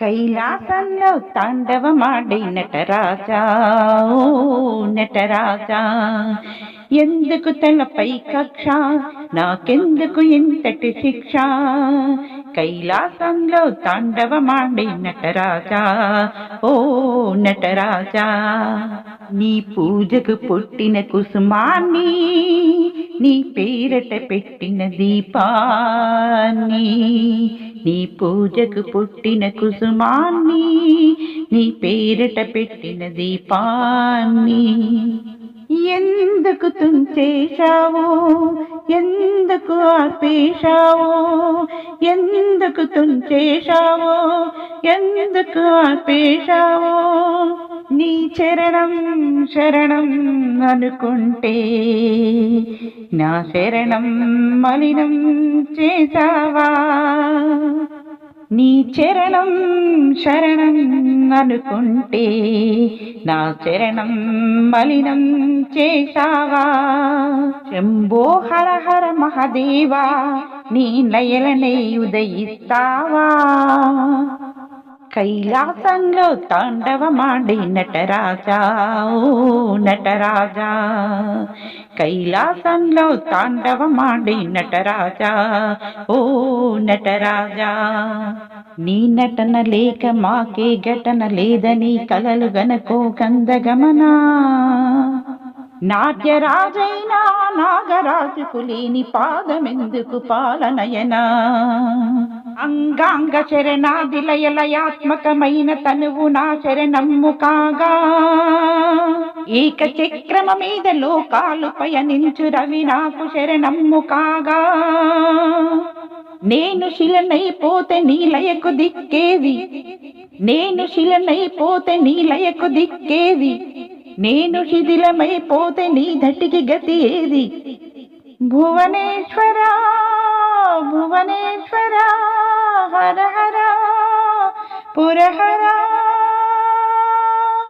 కైలాసంలో తాండవమాడే నటరాజా ఓ నటరాజా ఎందుకు తలపై కక్ష? నాకెందుకు ఇంతటి శిక్ష? కైలాసంలో తాండవమాడే నటరాజా ఓ నటరాజా నీ పూజకు పుట్టిన కుసుమాన్ని నీ పేరట పెట్టిన దీపాన్ని నీ పూజకు పుట్టిన కుసుమాన్ని నీ పేరిట పెట్టిన దీపాన్ని. ఎందుకు తుంచేశావు ఎందుకు ఆపేశావు ఎందుకు తుంచేశావు ఎందుకు ఆపేశావు నీ చరణం శరణం అనుకుంటే నా శరణం మలినం చేసావా నీ చరణం శరణం అనుకుంటే నా చరణం మలినం చేశావా? శంభో హర హర మహదేవా నీ నయలనే ఉదయిస్తావా? కైలాసంలో తాండవమాడి నటరాజా ఓ నటరాజా కైలాసంలో తాండవమాడి నటరాజా ఓ నటరాజా. నీ నటన లేక మాకే ఘటన లేదని కలలు గనకో కందగమనా. నాట్యరాజైనా నాగరాజుకు లేని పాదమెందుకు పాలనయనా. అంగాంగ శరణాది లయలయాత్మకమైన తనువు నా శరణమ్ము కాగా. ఏక చక్రమ మీద లోకాలు పయనించు రవి నాకు శరణమ్ము కాగా. నేను శిలనైపోతే నీ లయకు దిక్కేది? నేను శిలనైపోతే నీ లయకు దిక్కేది? నేను శిథిలమైపోతే నీ ధటికి గతి ఏది? భువనేశ్వర భువనేశ్వర హర హర పురహరా